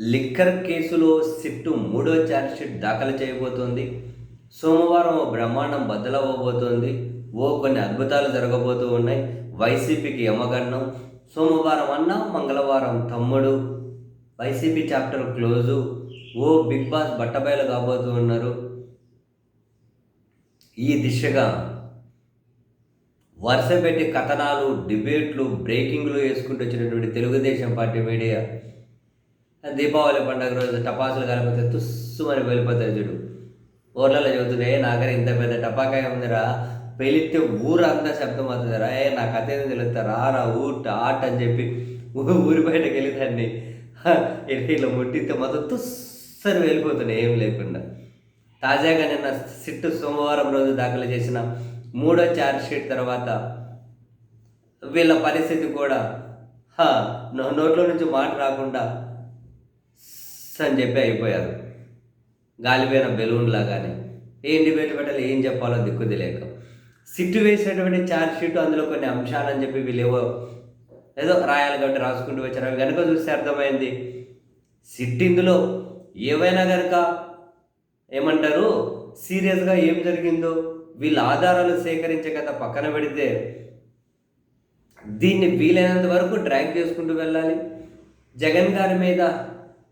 Liquor కేసులో sit మూడో chargesheet దాఖలు చేయబోతోంది. సోమవారం ఓ బ్రహ్మాండం బద్దలవ్వబోతోంది. ఓ కొన్ని అద్భుతాలు జరగబోతూ ఉన్నాయి. వైసీపీకి యమగండం. సోమవారం అన్న మంగళవారం తమ్ముడు. YCP chapter close. ఓ బిగ్ బాస్ బట్టబయలు కాబోతూ ఉన్నారు. ఈ దిశగా వరుసపెట్టి కథనాలు డిబేట్లు బ్రేకింగ్లు వేసుకుంటూ వచ్చినటువంటి తెలుగుదేశం పార్టీ మీడియా దీపావళి పండుగ రోజు టపాసులు కలిపితే తుస్సు మరి వెళ్ళిపోతాయి చూడు. ఊర్లలో చెబుతున్నాయి నాగర ఇంత పెద్ద టపాకాయ ఉందిరా పెళ్ళితే ఊరంతా శబ్దం అవుతుందిరా ఏ నా కథ తెలుస్తారా రా ఊట ఆట అని చెప్పి ఊరి బయటకు వెళ్ళిదాన్ని ఇట్లా ముట్టితే మొత్తం తుస్సని వెళ్ళిపోతున్నాయి ఏం లేకుండా. తాజాగా నిన్న సిట్టు సోమవారం రోజు దాఖలు చేసిన మూడో ఛార్జ్షీట్ తర్వాత వీళ్ళ పరిస్థితి కూడా నోట్లో నుంచి మాట రాకుండా అని చెప్పి అయిపోయారు. గాలిపోయిన బెలూన్ లాగానే ఏం డిబేట్ పెట్టాలి ఏం చెప్పాలో దిక్కు తెలియక. సిట్టు వేసినటువంటి ఛార్జ్ షీట్ అందులో కొన్ని అంశాలు అని చెప్పి వీళ్ళేవో ఏదో రాయాలి కాబట్టి రాసుకుంటూ వచ్చారు. అవి కనుక చూస్తే అర్థమైంది. సిట్ ఇందులో ఏవైనా కనుక ఏమంటారు? సీరియస్గా ఏం జరిగిందో వీళ్ళ ఆధారాలు సేకరించే కథ పక్కన పెడితే దీన్ని వీలైనంత వరకు డ్రాగ్ చేసుకుంటూ వెళ్ళాలి. జగన్ గారి మీద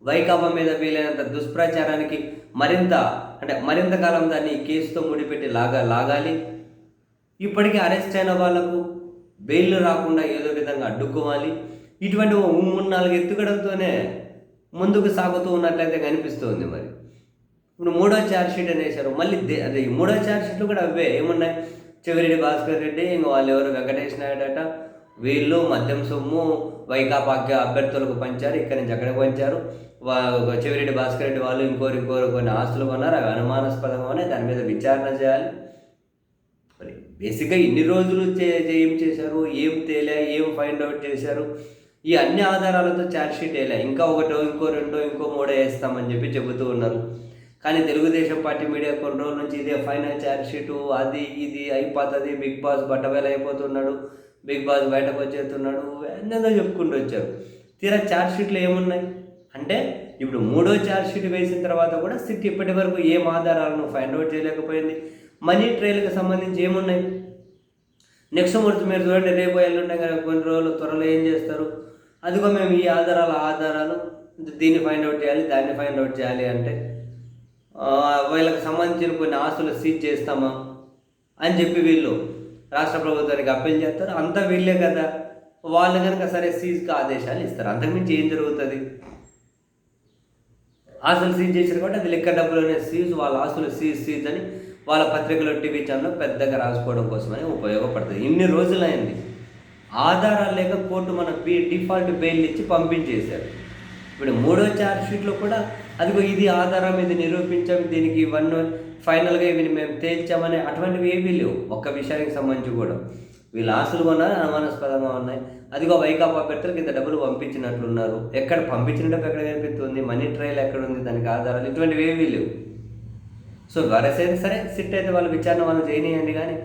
వైకాపా మీద వీలైనంత దుష్ప్రచారానికి మరింత అంటే మరింత కాలం దాన్ని కేసుతో ముడిపెట్టి లాగా లాగాలి. ఇప్పటికీ అరెస్ట్ అయిన వాళ్ళకు బెయిల్ రాకుండా ఏదో విధంగా అడ్డుకోవాలి. ఇటువంటి ఓ మూడు నాలుగు ఎత్తుగడంతోనే ముందుకు సాగుతూ ఉన్నట్లయితే కనిపిస్తుంది మరి. ఇప్పుడు మూడో ఛార్జ్ షీట్ అనేసారు మళ్ళీ దే- అదే ఈ మూడో ఛార్జ్ షీట్లు కూడా అవే. ఏమున్నాయి? చెవిరెడ్డి భాస్కర్ రెడ్డి ఇంక వాళ్ళు ఎవరు? వెంకటేష్ నాయుడు అట వీళ్ళు మద్యం సొమ్ము వైకాపాకి అభ్యర్థులకు పంచారు ఇక్కడి నుంచి అక్కడికి పంచారు. చెవిరెడ్డి భాస్కర్ రెడ్డి వాళ్ళు ఇంకోరు ఇంకోరు కొన్ని ఆస్తులు కొన్నారు అవి అనుమానాస్పదంగానే దాని మీద విచారణ చేయాలి. మరి బేసిక్గా ఇన్ని రోజులు చే ఏం చేశారు ఏం తేలే ఏం ఫైండ్ అవుట్ చేశారు? ఈ అన్ని ఆధారాలతో ఛార్జ్షీట్ వేయలే. ఇంకా ఒకటో ఇంకో రెండో ఇంకో మూడో వేస్తామని చెప్పి చెబుతూ ఉన్నారు. కానీ తెలుగుదేశం పార్టీ మీడియా కొన్ని రోజుల నుంచి ఇదే ఫైనల్ ఛార్జ్షీటు అది ఇది అయిపోతుంది బిగ్ బాస్ బట్టబయలు అయిపోతున్నాడు. బిగ్ బాస్ బయటకు వచ్చేస్తున్నాడు ఎన్నెన్నో చెప్పుకుంటూ వచ్చారు. తీరా ఛార్జ్ షీట్లు ఏమున్నాయి? అంటే ఇప్పుడు మూడో ఛార్జ్ షీట్ వేసిన తర్వాత కూడా సిట్ ఇప్పటి వరకు ఏం ఆధారాలను ఫైండ్ అవుట్ చేయలేకపోయింది. మనీ ట్రైల్కి సంబంధించి ఏమున్నాయి? నెక్స్ట్ మంత్ మీరు చూడండి రేపు ఎల్లుండే కదా కొన్ని రోజులు త్వరలో ఏం చేస్తారు? అదిగో మేము ఈ ఆధారాల ఆధారాలు దీన్ని ఫైండ్ అవుట్ చేయాలి దాన్ని ఫైండ్ అవుట్ చేయాలి అంటే వీళ్ళకి సంబంధించిన కొన్ని ఆస్తులు సీజ్ చేస్తామా? అని చెప్పి వీళ్ళు రాష్ట్ర ప్రభుత్వానికి అప్పీల్ చేస్తారు. అంతా వీళ్ళే కదా. వాళ్ళు కనుక సరే సీజ్కి ఆదేశాలు ఇస్తారు. అంతకుమించి ఏం జరుగుతుంది? ఆస్తులు సీజ్ చేశారు కాబట్టి అది లెక్క డబ్బులోనే సీజ్ వాళ్ళ ఆస్తులు సీజ్ సీజ్ అని వాళ్ళ పత్రికలో టీవీ ఛానల్లో పెద్దగా రాసుకోవడం కోసమని ఉపయోగపడుతుంది. ఇన్ని రోజులైంది. ఆధారాలు లేక కోర్టు మన బీ డిఫాల్ట్ బెయిల్ ఇచ్చి పంపించేశారు. ఇప్పుడు మూడో ఛార్జ్ షీట్లో కూడా అదిగో ఇది ఆధారం ఇది నిరూపించాం దీనికి వన్ ఫైనల్గా ఇవి మేము తేల్చామని అటువంటివి ఏవీ లేవు. ఒక్క విషయానికి సంబంధించి కూడా. వీళ్ళు ఆశలు కొన్నారు అనుమానాస్పదంగా ఉన్నాయి? అదిగో వైకాపా అభ్యర్థులకు ఇంత డబ్బులు పంపించినట్లున్నారు. ఎక్కడ పంపించినట్టు ఎక్కడ కనిపిస్తుంది? మనీ ట్రయల్ ఎక్కడ ఉంది? దానికి ఆధారాలు ఇటువంటివి ఏమీ లేవు. సో వరసైతే సరే సిట్ అయితే వాళ్ళ విచారణ వాళ్ళు చేయనియండి కానీ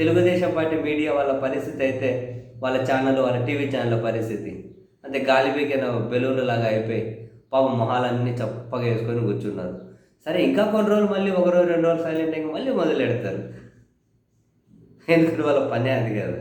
తెలుగుదేశం పార్టీ మీడియా వాళ్ళ పరిస్థితి అయితే వాళ్ళ ఛానల్ వాళ్ళ టీవీ ఛానల్ పరిస్థితి. అంటే గాలి పీకిన బెలూన్లు లాగా అయిపోయి పాపం మొహాలన్నీ చప్పగా వేసుకొని కూర్చున్నారు. సరే ఇంకా కొన్ని రోజులు మళ్ళీ ఒక రోజు రెండు రోజులు సైలెంట్ అయ్యి మళ్ళీ మొదలు పెడతారు ఎందుకంటే వాళ్ళ పనే అది కదా.